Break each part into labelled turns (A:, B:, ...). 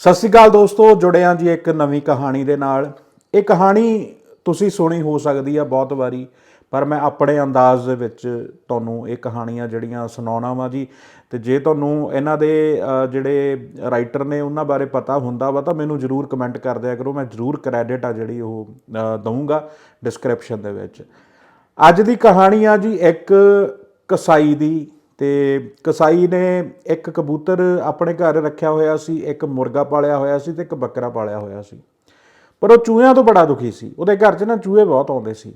A: ਸਤਿ ਸ਼੍ਰੀ ਅਕਾਲ ਦੋਸਤੋ ਜੁੜੇ ਹਾਂ ਜੀ ਇੱਕ ਨਵੀਂ ਕਹਾਣੀ ਦੇ ਨਾਲ। ਇਹ ਕਹਾਣੀ ਤੁਸੀਂ ਸੁਣੀ ਹੋ ਸਕਦੀ ਆ ਬਹੁਤ ਵਾਰੀ ਪਰ ਮੈਂ ਆਪਣੇ ਅੰਦਾਜ਼ ਦੇ ਵਿੱਚ ਤੁਹਾਨੂੰ ਇਹ ਕਹਾਣੀਆਂ ਜਿਹੜੀਆਂ ਸੁਣਾਉਣਾ ਵਾ ਜੀ ਤੇ ਜੇ ਤੁਹਾਨੂੰ ਇਹਨਾਂ ਦੇ ਜਿਹੜੇ ਰਾਈਟਰ ਨੇ ਉਹਨਾਂ ਬਾਰੇ ਪਤਾ ਹੁੰਦਾ ਵਾ ਤਾਂ ਮੈਨੂੰ ਜਰੂਰ ਕਮੈਂਟ ਕਰ ਦਿਆ ਕਰੋ ਮੈਂ ਜਰੂਰ ਕ੍ਰੈਡਿਟ ਆ ਜਿਹੜੀ ਉਹ ਅ, ਦਊਂਗਾ ਡਿਸਕ੍ਰਿਪਸ਼ਨ ਦੇ ਵਿੱਚ। ਅੱਜ ਦੀ ਕਹਾਣੀ ਆ ਜੀ ਇੱਕ ਕਸਾਈ ਦੀ ਤੇ ਕਸਾਈ ਨੇ ਇੱਕ ਕਬੂਤਰ ਆਪਣੇ ਘਰ ਰੱਖਿਆ ਹੋਇਆ ਸੀ, ਇੱਕ ਮੁਰਗਾ ਪਾਲਿਆ ਹੋਇਆ ਸੀ ਤੇ ਇੱਕ ਬੱਕਰਾ ਪਾਲਿਆ ਹੋਇਆ ਸੀ। ਪਰ ਉਹ ਚੂਹਿਆਂ ਤੋਂ ਬੜਾ ਦੁਖੀ ਸੀ। ਉਹਦੇ ਘਰ 'ਚ ਨਾ ਚੂਹੇ ਬਹੁਤ ਆਉਂਦੇ ਸੀ।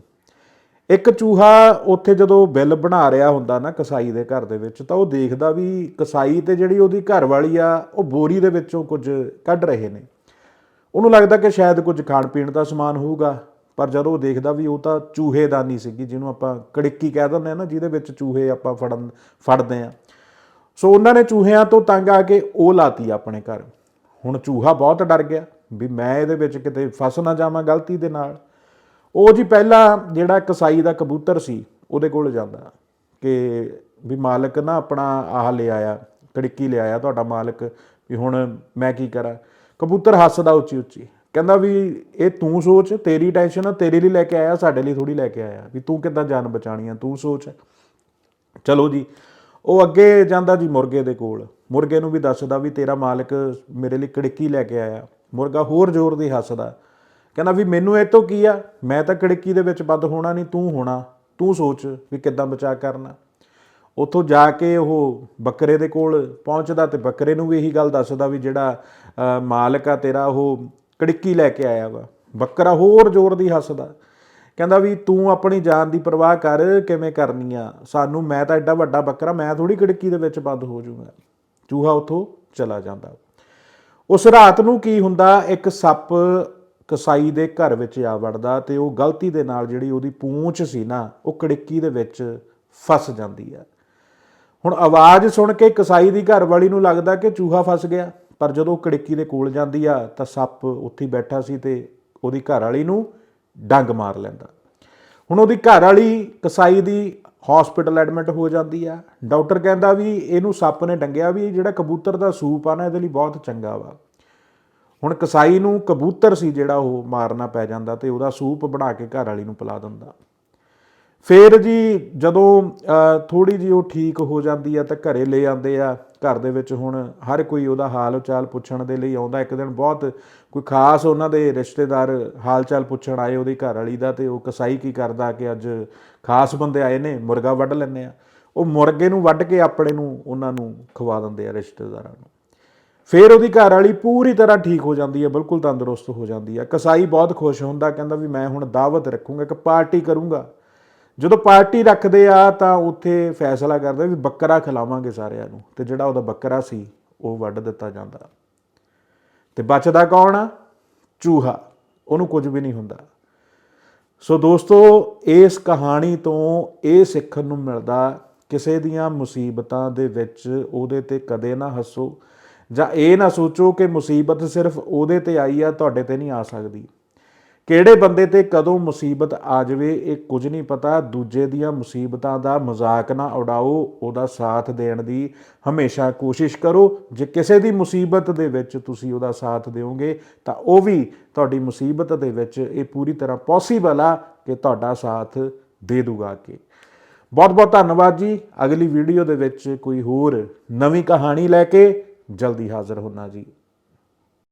A: ਇੱਕ ਚੂਹਾ ਉੱਥੇ ਜਦੋਂ ਬਿੱਲ ਬਣਾ ਰਿਹਾ ਹੁੰਦਾ ਨਾ ਕਸਾਈ ਦੇ ਘਰ ਦੇ ਵਿੱਚ, ਤਾਂ ਉਹ ਦੇਖਦਾ ਵੀ ਕਸਾਈ ਤੇ ਜਿਹੜੀ ਉਹਦੀ ਘਰ ਵਾਲੀ ਆ, ਉਹ ਬੋਰੀ ਦੇ ਵਿੱਚੋਂ ਕੁਝ ਕੱਢ ਰਹੇ ਨੇ। ਉਹਨੂੰ ਲੱਗਦਾ ਕਿ ਸ਼ਾਇਦ ਕੁਝ ਖਾਣ ਪੀਣ ਦਾ ਸਮਾਨ ਹੋਊਗਾ। ਪਰ ਜਦੋਂ ਉਹ ਦੇਖਦਾ ਵੀ ਉਹ ਤਾਂ ਚੂਹੇਦਾਨੀ ਸੀਗੀ, ਜਿਹਨੂੰ ਆਪਾਂ ਕੜਿੱਕੀ ਕਹਿ ਦਿੰਦੇ ਆ ਨਾ, ਜਿਹਦੇ ਵਿੱਚ ਚੂਹੇ ਆਪਾਂ ਫੜਨ, ਫੜਦੇ ਆ ਸੋ ਉਹਨਾਂ ਨੇ ਚੂਹਿਆਂ ਤੋਂ ਤੰਗ ਆ ਕੇ ਉਹ ਲਾਤੀ ਆਪਣੇ ਘਰ। ਹੁਣ ਚੂਹਾ ਬਹੁਤ ਡਰ ਗਿਆ ਵੀ ਮੈਂ ਇਹਦੇ ਵਿੱਚ ਕਿਤੇ ਫਸ ਨਾ ਜਾਵਾਂ ਗਲਤੀ ਦੇ ਨਾਲ। ਉਹ ਜੀ ਪਹਿਲਾਂ ਜਿਹੜਾ ਕਸਾਈ ਦਾ ਕਬੂਤਰ ਸੀ, ਉਹਦੇ ਕੋਲ ਜਾਂਦਾ ਕਿ ਵੀ ਮਾਲਕ ਨਾ ਆਪਣਾ ਆਹ ਲੈ ਆਇਆ, ਕੜਿੱਕੀ ਲੈ ਆਇਆ ਤੁਹਾਡਾ ਮਾਲਕ, ਵੀ ਹੁਣ ਮੈਂ ਕੀ ਕਰਾਂ। ਕਬੂਤਰ ਹੱਸਦਾ ਉੱਚੀ ਉੱਚੀ ਕਹਿੰਦਾ ਵੀ ਇਹ ਤੂੰ ਸੋਚ, ਤੇਰੀ ਟੈਨਸ਼ਨ ਆ, ਤੇਰੇ ਲਈ ਲੈ ਕੇ ਆਇਆ, ਸਾਡੇ ਲਈ ਥੋੜੀ ਲੈ ਕੇ ਆਇਆ ਵੀ ਤੂੰ ਕਿੱਦਾਂ ਜਾਨ ਬਚਾਣੀ ਆ, ਤੂੰ ਸੋਚ। ਚਲੋ ਜੀ, ਉਹ ਅੱਗੇ ਜਾਂਦਾ ਜੀ ਮੁਰਗੇ ਦੇ ਕੋਲ। ਮੁਰਗੇ ਨੂੰ ਵੀ ਦੱਸਦਾ ਵੀ ਤੇਰਾ ਮਾਲਕ ਮੇਰੇ ਲਈ ਕੜਕੀ ਲੈ ਕੇ ਆਇਆ। ਮੁਰਗਾ ਹੋਰ ਜ਼ੋਰ ਦੀ ਹੱਸਦਾ। ਕਹਿੰਦਾ ਵੀ ਮੈਨੂੰ ਇਹ ਤੋਂ ਕੀ ਆ? ਮੈਂ ਤਾਂ ਕੜਕੀ ਦੇ ਵਿੱਚ ਵੱਧ ਹੋਣਾ ਨਹੀਂ, ਤੂੰ ਹੋਣਾ। ਤੂੰ ਸੋਚ ਵੀ ਕਿੱਦਾਂ ਬਚਾ ਕਰਨਾ। ਉੱਥੋਂ ਜਾ ਕੇ ਉਹ ਬੱਕਰੇ ਦੇ ਕੋਲ ਪਹੁੰਚਦਾ ਤੇ ਬੱਕਰੇ ਨੂੰ ਵੀ ਇਹੀ ਗੱਲ ਦੱਸਦਾ ਵੀ ਜਿਹੜਾ ਮਾਲਕ ਆ ਤੇਰਾ, ਉਹ ਕੜਿੱਕੀ ਲੈ ਕੇ ਆਇਆ ਵਾ। ਬੱਕਰਾ ਹੋਰ ਜ਼ੋਰ ਦੀ ਹੱਸਦਾ। ਕਹਿੰਦਾ ਵੀ ਤੂੰ ਆਪਣੀ ਜਾਨ ਦੀ ਪਰਵਾਹ ਕਰ, ਕਿਵੇਂ ਕਰਨੀ ਆ? ਸਾਨੂੰ ਮੈਂ ਤਾਂ ਐਡਾ ਵੱਡਾ ਬੱਕਰਾ, ਮੈਂ ਥੋੜੀ ਕੜਿੱਕੀ ਦੇ ਵਿੱਚ ਬੰਦ ਹੋ ਜਾਊਂਗਾ ਚੂਹਾ ਉੱਥੋਂ ਚਲਾ ਜਾਂਦਾ। ਉਸ ਰਾਤ ਨੂੰ ਕੀ ਹੁੰਦਾ, ਇੱਕ ਸੱਪ ਕਸਾਈ ਦੇ ਘਰ ਵਿੱਚ ਆ ਵੜਦਾ ਤੇ ਉਹ ਗਲਤੀ ਦੇ ਨਾਲ ਜਿਹੜੀ ਉਹਦੀ ਪੂੰਛ ਸੀ ਨਾ, ਉਹ ਕੜਿੱਕੀ ਦੇ ਵਿੱਚ ਫਸ ਜਾਂਦੀ ਆ। ਹੁਣ ਆਵਾਜ਼ ਸੁਣ ਕੇ ਕਸਾਈ ਦੀ ਘਰ ਵਾਲੀ ਨੂੰ ਲੱਗਦਾ ਕਿ ਚੂਹਾ ਫਸ ਗਿਆ। ਪਰ ਜਦੋਂ ਉਹ ਕੜਿੱਕੀ ਦੇ ਕੋਲ ਜਾਂਦੀ ਆ, ਤਾਂ ਸੱਪ ਉੱਥੇ ਬੈਠਾ ਸੀ ਤੇ ਉਹਦੀ ਘਰ ਵਾਲੀ ਨੂੰ ਡੰਗ ਮਾਰ ਲੈਂਦਾ। ਹੁਣ ਉਹਦੀ ਘਰ ਵਾਲੀ ਕਸਾਈ ਦੀ ਹਸਪੀਟਲ ਐਡਮਿਟ ਹੋ ਜਾਂਦੀ ਆ। ਡਾਕਟਰ ਕਹਿੰਦਾ ਵੀ ਇਹਨੂੰ ਸੱਪ ਨੇ ਡੰਗਿਆ ਵੀ ਜਿਹੜਾ ਕਬੂਤਰ ਦਾ ਸੂਪ ਆ ਨਾ, ਇਹਦੇ ਲਈ ਬਹੁਤ ਚੰਗਾ ਵਾ। ਹੁਣ ਕਸਾਈ ਨੂੰ ਕਬੂਤਰ ਸੀ ਜਿਹੜਾ ਉਹ ਮਾਰਨਾ ਪੈ ਜਾਂਦਾ ਤੇ ਉਹਦਾ ਸੂਪ ਬਣਾ ਕੇ ਘਰ ਵਾਲੀ ਨੂੰ ਪਿਲਾ ਦਿੰਦਾ। ਫਿਰ ਜੀ ਜਦੋਂ ਥੋੜੀ ਜੀ ਉਹ ਠੀਕ ਹੋ ਜਾਂਦੀ ਆ ਤਾਂ ਘਰੇ ਲੈ ਆਉਂਦੇ ਆ, ਘਰ ਦੇ ਵਿੱਚ ਹੁਣ ਹਰ ਕੋਈ ਉਹਦਾ ਹਾਲ ਚਾਲ ਪੁੱਛਣ ਦੇ ਲਈ ਆਉਂਦਾ, ਇੱਕ ਦਿਨ ਬਹੁਤ ਕੋਈ ਖਾਸ ਉਹਨਾਂ ਦੇ ਰਿਸ਼ਤੇਦਾਰ ਹਾਲ ਚਾਲ ਪੁੱਛਣ ਆਏ ਉਹਦੀ ਘਰ ਵਾਲੀ ਦਾ ਤੇ ਉਹ ਕਸਾਈ ਕੀ ਕਰਦਾ ਕਿ ਅੱਜ ਖਾਸ ਬੰਦੇ ਆਏ ਨੇ, ਮੁਰਗਾ ਵੱਢ ਲੈਂਦੇ ਆ। ਉਹ ਮੁਰਗੇ ਨੂੰ ਵੱਢ ਕੇ ਆਪਣੇ ਨੂੰ ਉਹਨਾਂ ਨੂੰ ਖਵਾ ਦਿੰਦੇ ਆ ਰਿਸ਼ਤੇਦਾਰਾਂ ਨੂੰ। ਫਿਰ ਉਹਦੀ ਘਰ ਵਾਲੀ ਪੂਰੀ ਤਰ੍ਹਾਂ ਠੀਕ ਹੋ ਜਾਂਦੀ ਹੈ ਬਿਲਕੁਲ ਤੰਦਰੁਸਤ ਹੋ ਜਾਂਦੀ ਹੈ ਕਸਾਈ ਬਹੁਤ ਖੁਸ਼ ਹੁੰਦਾ, ਕਹਿੰਦਾ ਵੀ ਮੈਂ ਹੁਣ ਦਾਵਤ ਰੱਖੂੰਗਾ, ਇੱਕ ਪਾਰਟੀ ਕਰੂੰਗਾ। ਜਦੋਂ ਪਾਰਟੀ ਰੱਖਦੇ ਆ ਤਾਂ ਉੱਥੇ ਫੈਸਲਾ ਕਰਦੇ ਵੀ ਬੱਕਰਾ ਖਿਲਾਵਾਂਗੇ ਸਾਰਿਆਂ ਨੂੰ ਤੇ ਜਿਹੜਾ ਉਹਦਾ ਬੱਕਰਾ ਸੀ, ਉਹ ਵੱਢ ਦਿੱਤਾ ਜਾਂਦਾ। ਤੇ ਬਚਦਾ ਕੌਣ ਆ? ਚੂਹਾ, ਉਹਨੂੰ ਕੁਝ ਵੀ ਨਹੀਂ ਹੁੰਦਾ। ਸੋ ਦੋਸਤੋ, ਇਸ ਕਹਾਣੀ ਤੋਂ ਇਹ ਸਿੱਖਣ ਨੂੰ ਮਿਲਦਾ, ਕਿਸੇ ਦੀਆਂ ਮੁਸੀਬਤਾਂ ਦੇ ਵਿੱਚ ਉਹਦੇ ਤੇ ਕਦੇ ਨਾ ਹੱਸੋ ਜਾਂ ਇਹ ਨਾ ਸੋਚੋ ਕਿ ਮੁਸੀਬਤ ਸਿਰਫ ਉਹਦੇ ਤੇ ਆਈ ਆ, ਤੁਹਾਡੇ ਤੇ ਨਹੀਂ ਆ ਸਕਦੀ। ਕਿਹੜੇ ਬੰਦੇ ਤੇ ਕਦੋਂ ਮੁਸੀਬਤ ਆ ਜਾਵੇ, ਇਹ ਕੁਝ ਨਹੀਂ ਪਤਾ। ਦੂਜੇ ਦੀਆਂ ਮੁਸੀਬਤਾਂ ਦਾ ਮਜ਼ਾਕ ਨਾ ਉਡਾਓ, ਉਹਦਾ ਸਾਥ ਦੇਣ ਦੀ ਹਮੇਸ਼ਾ ਕੋਸ਼ਿਸ਼ ਕਰੋ। ਜੇ ਕਿਸੇ ਦੀ ਮੁਸੀਬਤ ਦੇ ਵਿੱਚ ਤੁਸੀਂ ਉਹਦਾ ਸਾਥ ਦਿਓਗੇ, ਤਾਂ ਉਹ ਵੀ ਤੁਹਾਡੀ ਮੁਸੀਬਤ ਦੇ ਵਿੱਚ ਇਹ ਪੂਰੀ ਤਰ੍ਹਾਂ ਪੋਸੀਬਲ ਆ ਕਿ ਤੁਹਾਡਾ ਸਾਥ ਦੇ ਦੂਗਾ ਕਿ ਬਹੁਤ ਬਹੁਤ ਧੰਨਵਾਦ ਜੀ। ਅਗਲੀ ਵੀਡੀਓ ਦੇ ਵਿੱਚ ਕੋਈ ਹੋਰ ਨਵੀਂ ਕਹਾਣੀ ਲੈ ਕੇ ਜਲਦੀ ਹਾਜ਼ਰ ਹੋਣਾ ਜੀ।